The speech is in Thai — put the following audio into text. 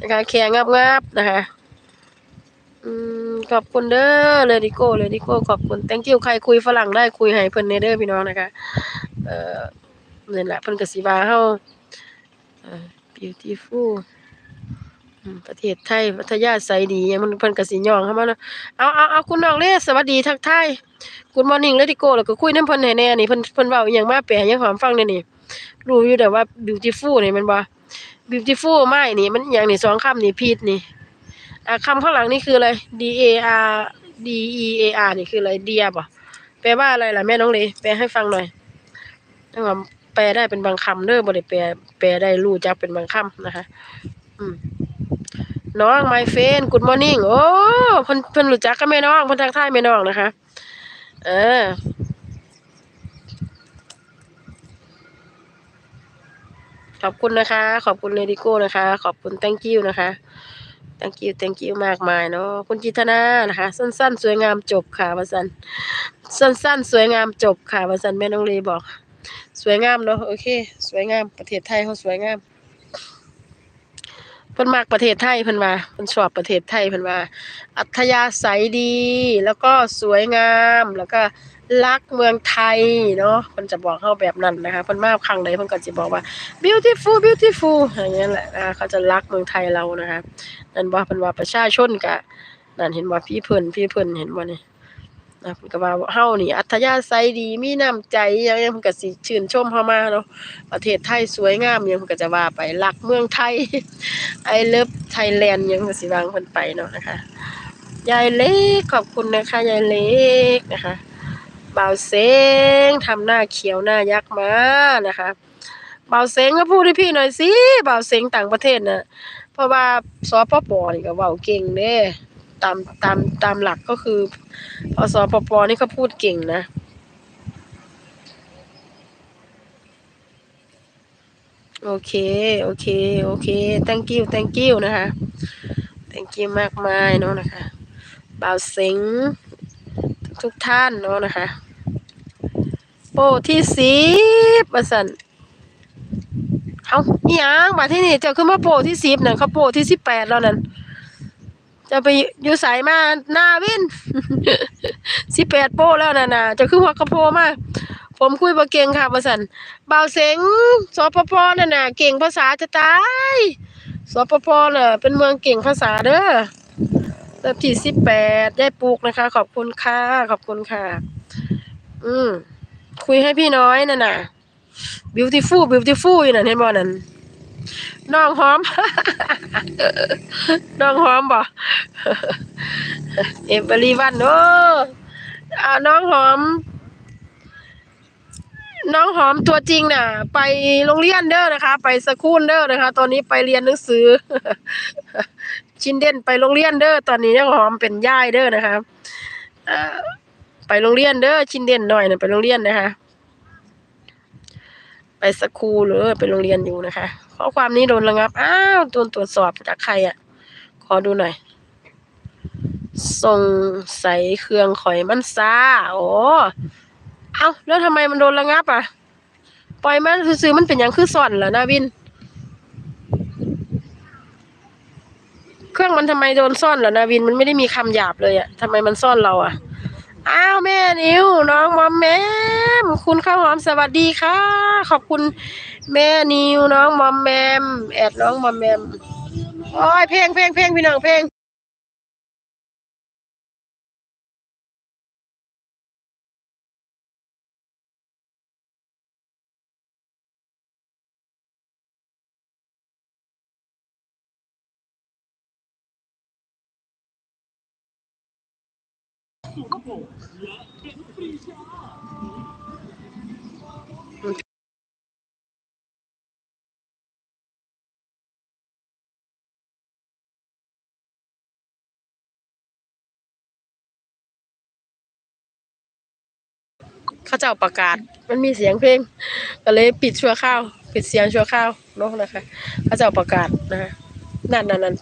นะคะแขงงับๆนะคะอืมขอบคุณเด้อเลยดิโก้เลยดิโก้ขอบคุณ thank you ใครคุยฝรั่งได้คุยให้เพิ่นเนเด้อพี่น้องนะคะ เอ่อนี่แหละเพิ่นก็สิว่าเฮา beautiful ประเทศไทยพัทยาใสดียังมันเพิ่นก็สิย่องเข้ามาเนาะเอาเอาเอาคุณน้องเลสวัสดีทักทาย Good morning เลยดิโก้แล้วก็คุยนำเพิ่นให้แน่นี่เพิ่นเพิ่นเว้าอีหยังมาแปลให้หอมฟังแน่นี่ รู้อยู่แต่ว่า beautiful นี่มันบ่ beautiful ไม้นี่มันอิหยังนี่สองคำนี่ผิดนี่อ่าคำข้างหลังนี่คืออะไร D A R D E A R นี่คืออะไรเดียบ่แปลว่าอะไรล่ะแม่น้องเลแปลให้ฟังหน่อยถ้าว่าแปลได้เป็นบางคำเด้อบ่ได้แปลแปลได้รู้จักเป็นบางคำนะคะ อืมน้อง my friend good morning โอ้เพิ่นเพิ่นรู้จักกับแม่น้องเพิ่นทักทายแม่น้องนะคะ เออ ขอบคุณนะคะ ขอบคุณเลดิโก้นะคะ ขอบคุณ thank you นะคะ thank you thank you มากมายเนาะคุณจิตนานะคะ สั้น ๆ สวยงามจบค่ะวาสันสั้น ๆ สวยงามจบค่ะวาสันแม่น้องเลบอก สวยงามเนาะโอเค สวยงามประเทศไทยเขาสวยงาม พิ่นมักประเทศไทยเพิ่นว่าเพิ่นชอบประเทศไทยเพิ่นว่า อัธยาศัยดี แล้วก็สวยงามแล้วก็รักเมืองไทยเนาะเพิ่นจะบอกเฮาแบบนั้นนะคะเพิ่นมาครั้งใดเพิ่นก็สิบอกว่า beautiful beautiful อย่างเงี้ยแหละนะคะเขาจะรักเมืองไทยเรานะคะนั่นว่าเพิ่นว่าประชาชนก็นั่นเห็นว่าพี่เพิ่นพี่เพิ่นเห็นบ่นี่ นะเพิ่นก็ว่าเฮานี่ อัธยาศัยดีมีน้ำใจหยังๆเพิ่นก็สิชื่นชมเฮามาเนาะประเทศไทยสวยงามหยังเพิ่นก็จะว่าไปรักเมืองไทย I love Thailand หยังก็สิวางเพิ่นไปเนาะนะคะยายเล็กขอบคุณนะคะยายเล็กนะคะบ่าวเสงทำหน้าเขียวหน้ายักษ์มานะคะบ่าวเสงก็พูดให้พี่หน่อยสิบ่าวเสงต่างประเทศน่ะเพราะว่าสปปนี่ก็เว้าเก่งเด้ ตามตามตามหลักก็คือพอสปปนี่เขาพูดเก่งนะโอเค โอเค โอเค thank you thank you นะคะ thank you มากมายเนาะนะคะบ่าวเซ็งทุกท่านเนาะนะคะ โปรที่สิบว่าสันเอาอีหยังมาที่นี่เจ้าขึ้นมาโปรที่สิบนั่นเขาโปรที่สิบแปดแล้วนั่น จะไปอยู่สายมาหน้าวินสิบแปดโปรแล้วน่ะนะจะขึ้นหัวกระโปรมาผมคุยบ่เก่งค่ะว่าสันเบาเสงสปปนั่นน่ะเก่งภาษาจะตายสปปน่ะ เป็นเมืองเก่งภาษาเด้อเริ่มที่สิบแปดได้ปลูกนะคะ ขอบคุณค่ะขอบคุณค่ะ อืมคุยให้พี่น้อยนั่นน่ะ beautiful beautiful อยู่นั่นเห็นบ่นั่น น้องหอม น้องหอมบ่เอเวอรีวันโอ้อ่าน้องหอม น้องหอมตัวจริงน่ะ ไปโรงเรียนเด้อนะคะ ไปสคูลเด้อนะคะ ตอนนี้ไปเรียนหนังสือ ชินเด่นไปโรงเรียนเด้อตอนนี้น้องหอมเป็นย่ายเด้อนะคะไปโรงเรียนเด้อชินเด่นหน่อยน่ะไปโรงเรียนนะคะ ไปสคูลหรือไปโรงเรียนอยู่นะคะ ข้อความนี้โดนระงับ อ้าวโดนตรวจสอบจากใครอะ ขอดูหน่อยส่งใสเครื่องข่อยมันซาโอ้เอ้าแล้วทำไมมันโดนระงับอะ ปล่อยมันซื้อมันเป็นอย่างคือซ่อนเหรอนาวิน เครื่องมันทำไมโดนซ่อนเหรอนาวิน มันไม่ได้มีคำหยาบเลยอะทำไมมันซ่อนเราอะ อ้าวแม่นิวน้องมอมแมมคุณข้าวหอมสวัสดีค่ะ ขอบคุณแม่นิวน้องมอมแมมแอดน้องมอมแมมโอ้ยเพลงเพลงเพลงพี่น้องเพลง เขาเจ้าประกาศ มันมีเสียงเพลง ก็เลยปิดชั่วข้าว ปิดเสียงชั่วข้าวเนาะนะคะ เขาเจ้าประกาศนะคะนั่นนั่นนั่น